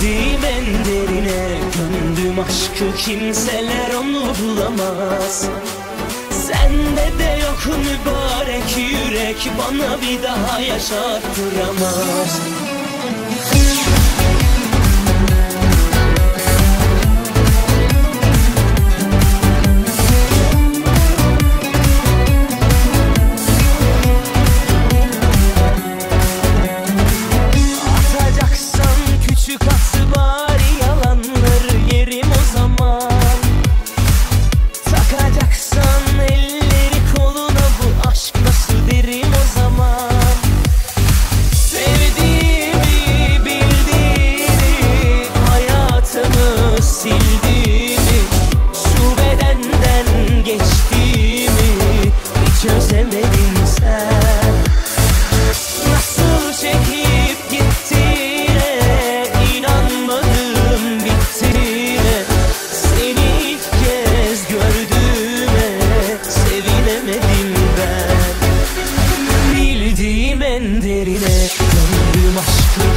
girdim en derine Döndüm aşkı kimseler onu bulamaz. Sende de yok mübarek yürek Bana bir daha yaşattıramaz.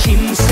seems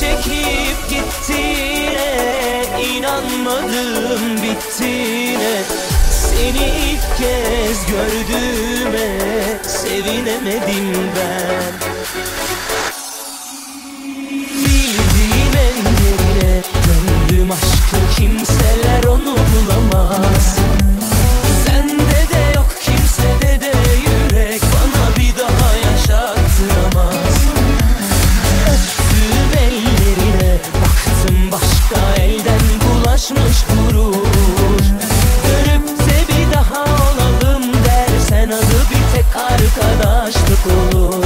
çekip gittiğine inanmadım bittiğine. Seni ilk kez gördüğüme sevinemedim ben. Bildiğin ellerine döndüm aşkı kimseler onu bulamaz. aşık olur.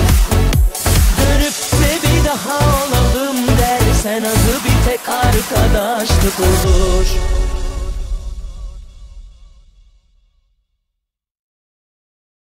Dönüp de bir daha olalım dersen azı bir tek arkadaşlık olur.